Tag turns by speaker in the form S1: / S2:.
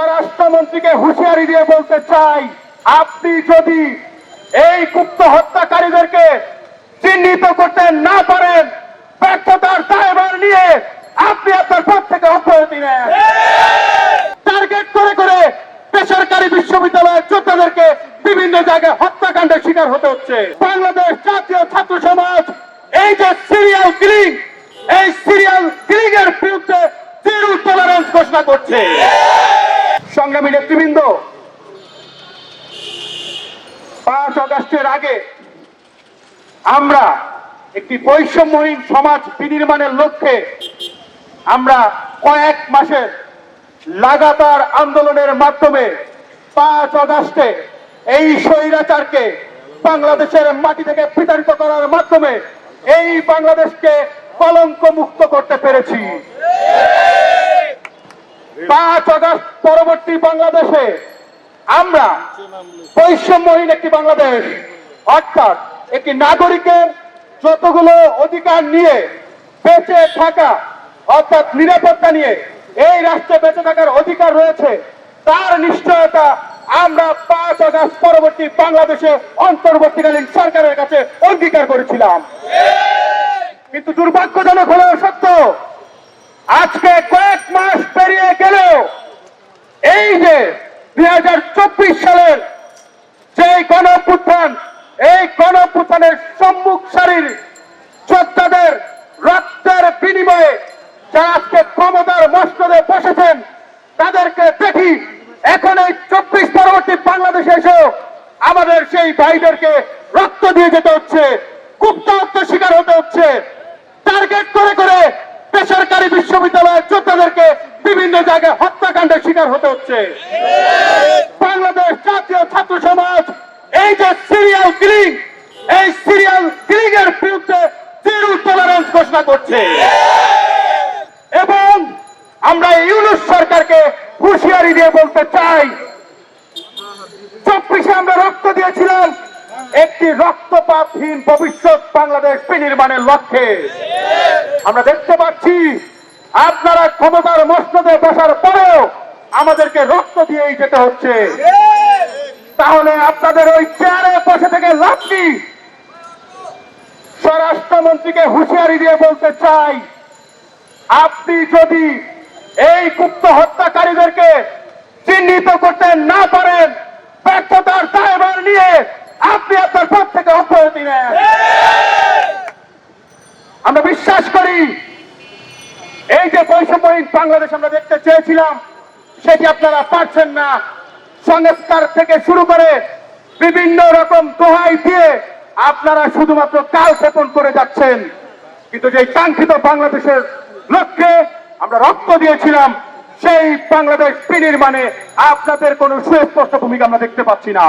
S1: স্বরাষ্ট্রমন্ত্রীকে হুঁশিয়ারি দিয়ে বলতে চাই, আপনি যদি এই গুপ্ত হত্যাকারীদেরকে চিহ্নিত করতে না পারেন, ব্যর্থতার দায়ভার নিয়ে আপনি আপনার পদ থেকে অব্যাহতি নেন। টার্গেট করে করে বেসরকারি বিশ্ববিদ্যালয়ের যোদ্ধাদেরকে বিভিন্ন জায়গায় হত্যাকাণ্ডের শিকার হতে হচ্ছে। বাংলাদেশ জাতীয় ছাত্র সমাজ, এই যে সিরিয়াল কিলিং এই সিরিয়াল কিলিং এর বিরুদ্ধে জিরো টলারেন্স ঘোষণা করছে। সংগ্রামী নেতৃবৃন্দ, পাঁচ আগস্টের আগে আমরা একটি বৈষম্যহীন সমাজ বিনির্মাণের লক্ষ্যে আমরা কয়েক মাসের লাগাতার আন্দোলনের মাধ্যমে পাঁচ আগস্টে এই স্বৈরাচারকে বাংলাদেশের মাটি থেকে বিতাড়িত করার মাধ্যমে এই বাংলাদেশকে কলঙ্ক মুক্ত করতে পেরেছি। পাঁচ আগস্ট পরবর্তী বাংলাদেশে আমরা বৈষম্যহীন একটি বাংলাদেশ অর্থাৎ একটি নাগরিকের যতগুলো অধিকার নিয়ে বেঁচে থাকা অর্থাৎ নিরাপত্তা নিয়ে এই রাষ্ট্রে বেঁচে থাকার অধিকার রয়েছে তার নিশ্চয়তা আমরা পাঁচ আগস্ট পরবর্তী বাংলাদেশে অন্তর্বর্তীকালীন সরকারের কাছে অঙ্গীকার করেছিলাম। কিন্তু দুর্ভাগ্যজনক হলেও সত্য আজকে কয়েক যে দুই সালের যে গণ অভ্যুত্থান এই গণ অভ্যুত্থানের সম্মুখ সারির যোদ্ধাদের রক্তের বিনিময়ে যারা আজকে ক্ষমতার মস্তদে বসেছেন, তাদেরকে দেখি। এখন এই চব্বিশ পরবর্তী বাংলাদেশে এসেও আমাদের সেই ভাইদেরকে রক্ত দিয়ে যেতে হচ্ছে, গুপ্ত হত্যা শিকার হতে হচ্ছে। টার্গেট করে করে বেসরকারি বিশ্ববিদ্যালয়ের যোদ্ধাদেরকে বিভিন্ন জায়গায় হত্যাকাণ্ডের শিকার হতে হচ্ছে। বাংলাদেশ জাতীয় ছাত্র সমাজ, এই যে সিরিয়াল কিলিং এই সিরিয়াল কিলিং এর বিরুদ্ধে জিরো টলারেন্স ঘোষণা করছে। এবং আমরা ইউনুস সরকারকে হুঁশিয়ারি দিয়ে বলতে চাই, চব্বিশে আমরা রক্ত দিয়েছিলাম, একটি রক্তপাতহীন ভবিষ্যৎ বাংলাদেশ বিনির্মাণের লক্ষ্যে। আমরা দেখতে পাচ্ছি আপনারা ক্ষমতার মস্তদে বসার পরেও আমাদেরকে রক্ত দিয়েই যেতে হচ্ছে। তাহলে আপনাদের ওই চেয়ারে বসে থেকে লাভ কি? স্বরাষ্ট্রমন্ত্রীকে হুঁশিয়ারি দিয়ে বলতে চাই, আপনি যদি এই গুপ্ত হত্যাকারীদেরকে চিহ্নিত করতে না পারেন, ব্যর্থতার দায়ভার নিয়ে আপনি আপনার পদ থেকে অব্যাহতি নেন। আমরা বিশ্বাস করি এই যে বৈষম্যহীন বাংলাদেশ আমরা দেখতে চেয়েছিলাম, সেটি আপনারা পারছেন না। সংস্কার থেকে শুরু করে বিভিন্ন রকম দোহাই দিয়ে আপনারা শুধুমাত্র কাল ক্ষেপণ করে যাচ্ছেন। কিন্তু যে কাঙ্ক্ষিত বাংলাদেশের লক্ষ্যে আমরা রক্ত দিয়েছিলাম, সেই বাংলাদেশ বিনির্মাণে আপনাদের কোনো সুস্পষ্ট ভূমিকা আমরা দেখতে পাচ্ছি না।